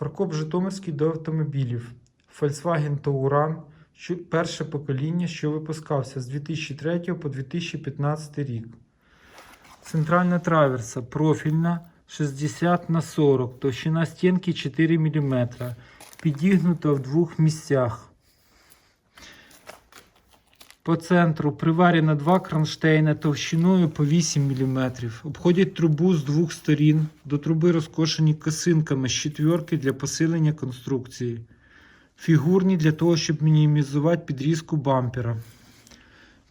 Фаркоп Житомирський до автомобілів. Volkswagen Touran, перше покоління, що випускався з 2003 по 2015 рік. Центральна траверса профільна 60 на 40, товщина стінки 4 мм, підігнута в двох місцях. По центру приварено два кронштейна товщиною по 8 мм. Обходять трубу з двох сторін. До труби розкошені косинками з четвірки для посилення конструкції. Фігурні для того, щоб мінімізувати підрізку бампера.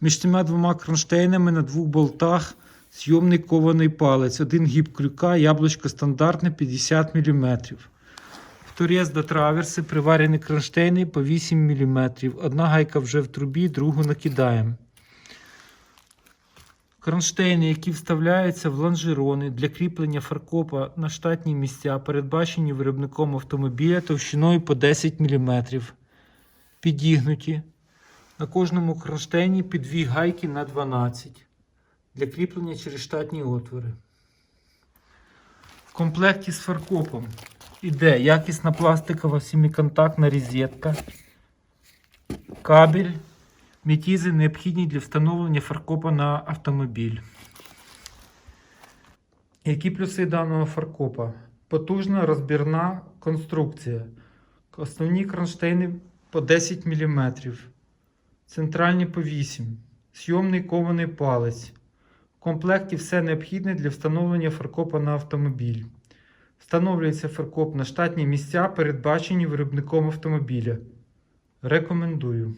Між цими двома кронштейнами на двох болтах зйомний кований палець. Один гіб крюка, яблучко стандартне 50 мм. Торез до траверси приварені кронштейни по 8 мм. Одна гайка вже в трубі, другу накидаємо. Кронштейни, які вставляються в лонжерони для кріплення фаркопа на штатні місця, передбачені виробником автомобіля товщиною по 10 мм. Підігнуті. На кожному кронштейні по дві гайки на 12 для кріплення через штатні отвори. В комплекті з фаркопом іде якісна пластикова семиконтактна розетка, кабель, метізи необхідні для встановлення фаркопа на автомобіль. Які плюси даного фаркопа? Потужна розбірна конструкція. Основні кронштейни по 10 мм. Центральні по 8. Зйомний кований палець. В комплекті все необхідне для встановлення фаркопа на автомобіль. Встановлюється фаркоп на штатні місця, передбачені виробником автомобіля. Рекомендую.